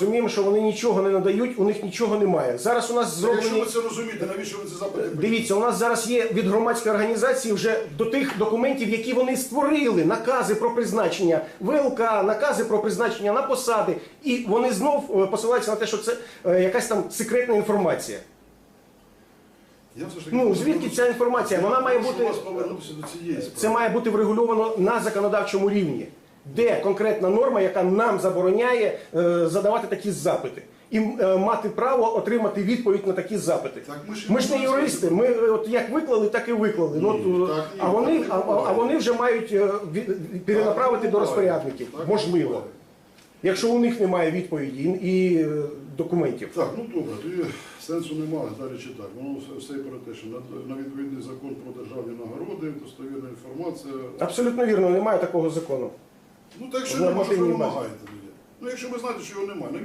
Розуміємо, що вони нічого не надають, у них нічого немає. Зараз у нас Якщо ви це розумієте, навіщо ви це запити? Дивіться, у нас зараз є від громадської організації вже до тих документів, які вони створили, накази про призначення ВЛК, накази про призначення на посади, і вони знов е, посилаються на те, що це е, якась там секретна інформація. Я все ж таки Ну прошу- звідки ця інформація? Вона має прошу бути вас повернутися до цієї справи. це має бути врегульовано на законодавчому рівні, де конкретна норма, яка нам забороняє е, задавати такі запити. І е, мати право отримати відповідь на такі запити. Так ми ж- Ми ж не юристи. Ми от як виклали, так і виклали. Ну, Ні, е, так а вони, так а, а вони вже мають перенаправити Так до розпорядників. Так Можливо, якщо у них немає відповіді і, документів. Так, ну добре, тоді сенсу немає далі читати. Воно все, про те, що на відповідний закон про державні нагороди, достовірна інформація. Абсолютно вірно, немає такого закону. Ну так що нема, що ви вимагаєте? Ну якщо ви знаєте, що його немає,